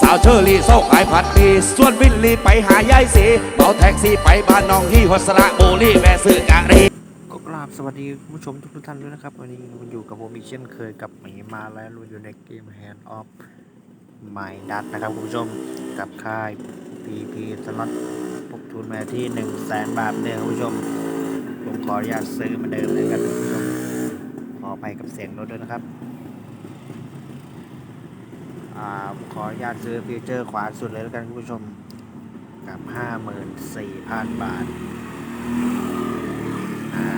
สาวเชอรี่เศร้าขายผัดปีส่วนวินลีไปหายายสีเมาแท็กซี่ไปบ้านน้องฮีหัสระบุรีแวะซื้อกะรีก็กราบสวัสดีผู้ชมทุกท่านด้วยนะครับ วันนี้มันอยู่กับผมอีกเช่นเคยกับหมีมาและเราอยู่ในเกม Hand of My Dust นะครับคุณผู้ชมกับค่าย PP สล็อตพบทุนมาที่1 0 0 0 0แสนบาทเนี่ยคุณผู้ชมผมขออนุญาตซื้อมาเดิมเลยกันคุณผู้ชมขอไปกับเสียงรถด้วยนะครับ ผมขออนุญาตซื้อฟิวเจอร์ขวาสุดเลยแล้วกันคุณผู้ชม กับ 54,000 บาทอ่า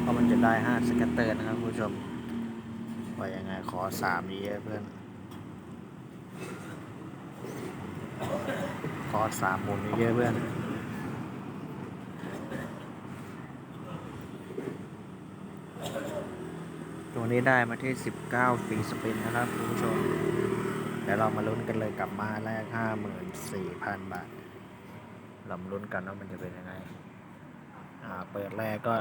เพราะมันจะได้ห้าสแกตเตอร์นะครับคุณผู้ชม ว่ายังไงขอสามนี้เพื่อน ขอสามหมุนเยอะเพื่อนตัวนี้ได้มาที่ 19 ปีสปินนะครับคุณผู้ชม เดี๋ยวเรามาลุ้นกันเลยกลับมาแรก54,000บาท เรามาลุ้นกันว่ามันจะเป็นยังไง อ่า เปิดแรกก็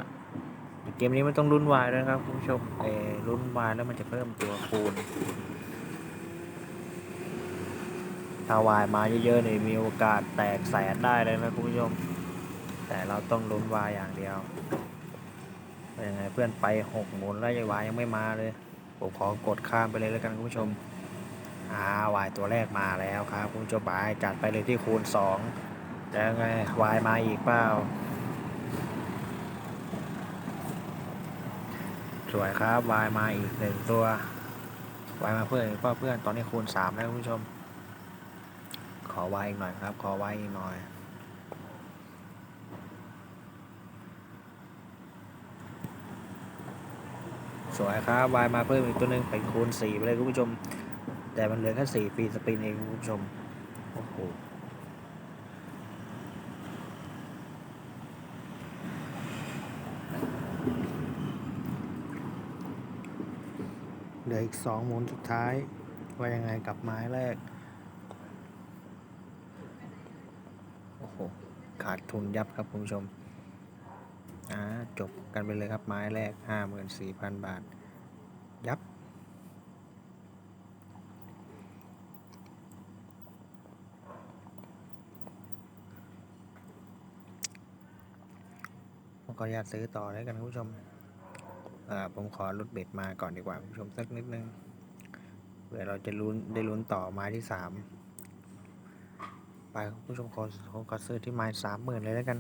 เกมนี้ไม่ต้องลุ้นวายด้วยครับคุณผู้ชมเออลุ้นวายแล้วมันจะเพิ่มตัวคูณถ้าวายมาเยอะๆเนี่ยมีโอกาสแตกแสนได้เลยนะคุณผู้ชม แต่เราต้องลุ้นวายอย่างเดียวเป็นยังไงเพื่อนไปหกหมุนแล้วยังวายยังไม่มาเลย ผมขอกดข้ามไปเลยแล้วกันคุณผู้ชม อ่าวายตัวแรกมาแล้วครับคุณผู้ชมไปจัดไปเลยที่คูณสองแล้วไงวายมาอีกเปล่าสวยครับวายมาอีกหนึ่งตัววายมาเพื่อนก็เพื่อนตอนนี้คูณสามแล้วคุณผู้ชม ขอวายอีกหน่อยครับ ขอวายอีกหน่อยสวยครับวายมาเพิ่มอีกตัวหนึ่งเป็นคูณสี่ไปเลยคุณผู้ชม แต่มันเหลือแค่สี่ปีสปินเองคุณผู้ชม โอ้โห เหลืออีกสองหมุนสุดท้าย ว่ายังไงกับไม้แรก โอ้โห ขาดทุนยับครับคุณผู้ชมอ่าจบกันไปเลยครับไม้แรก 54,000 บาท ยับ ผม ขออนุญาตซื้อต่อแล้วกันคุณผู้ชมผมขอลดเบ็ดมาก่อนดีกว่าคุณผู้ชมสักนิดนึงเผื่อเราจะลุ้นได้ลุ้นต่อไม้ที่สามไปคุณผู้ชมขอขอขอซื้อที่ไม้สามหมื่นเลยแล้วกัน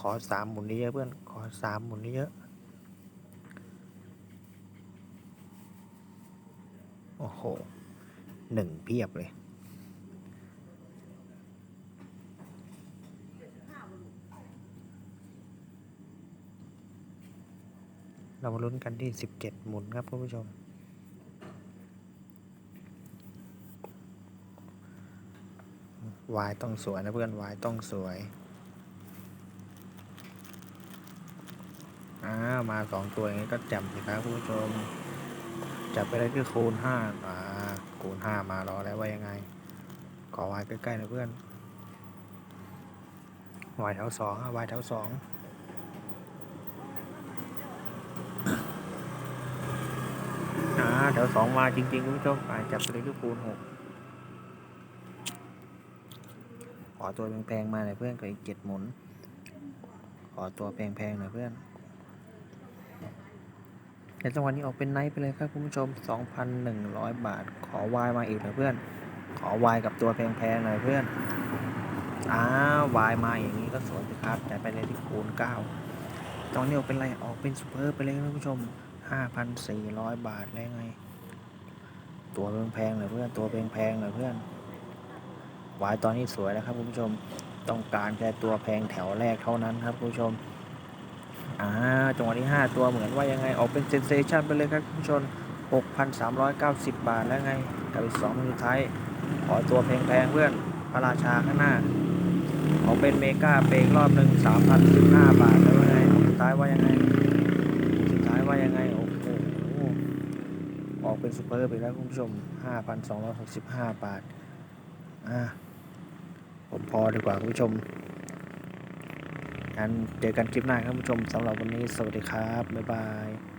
ขอสามหมุนนี้เยอะเพื่อนขอสามหมุนนี้เยอะโอ้โหหนึ่งเพียบเลย เรามาลุ้นกันที่ 17 หมุนครับคุณผู้ชม วายต้องสวยนะเพื่อนวายต้องสวยอ่ามาสองตัวอย่างนี้ก็จำสิครับคุณผู้ชม จับไปได้คือคูณห้าอ่าคูณห้ามารอแล้วว่ายังไง ขอวายใกล้ๆนะเพื่อนวายแถวสองวายแถวสอง อ่า แถวสองมาจริงๆคุณผู้ชมอาจับเลยที่คูณหกขอตัวแพงๆมาหน่อยเพื่อนกับอีกเจ็ดหมุน ขอตัวแพงๆหน่อยเพื่อนในจังหวะนี้ออกเป็นไนท์ไปเลยครับคุณผู้ชม 2,100 บาท ขอวายมาอีกหน่อยเพื่อน ขอวายกับตัวแพงๆหน่อยเพื่อนอ้าวายมาอย่างนี้ก็สวยสิครับจัดไปเลยที่คูณ9ตอนนี้ออกเป็นไรออกเป็นซูเปอร์ไปเลยครับคุณผู้ชม 5,400บาทแล้วไง ตัวแพงๆหน่อยเพื่อน ตัวแพงๆหน่อยเพื่อนวายตอนนี้สวยแล้วครับคุณผู้ชม ต้องการแค่ตัวแพงแถวแรกเท่านั้นครับคุณผู้ชม อ่า จังหวะที่ 5 ตัวเหมือนว่ายังไง ออกเป็นเซนเซชันไปเลยครับคุณผู้ชม 6,390 บาทแล้วไงกับอีก2มันสุดท้าย ขอตัวแพงๆเพื่อน พระราชาข้างหน้า ออกเป็นเมกาเปกรอบหนึ่ง3,015 บาทแล้วไงท้ายว่ายังไง สุดท้ายว่ายังไง โอ้โห ออก เป็นซูเปอร์ไปแล้วคุณผู้ชม 5,265 บาท อ่าผมพอดีกว่าคุณผู้ชมงั้นเจอกันคลิปหน้าครับคุณผู้ชมสำหรับวันนี้สวัสดีครับ บ๊ายบาย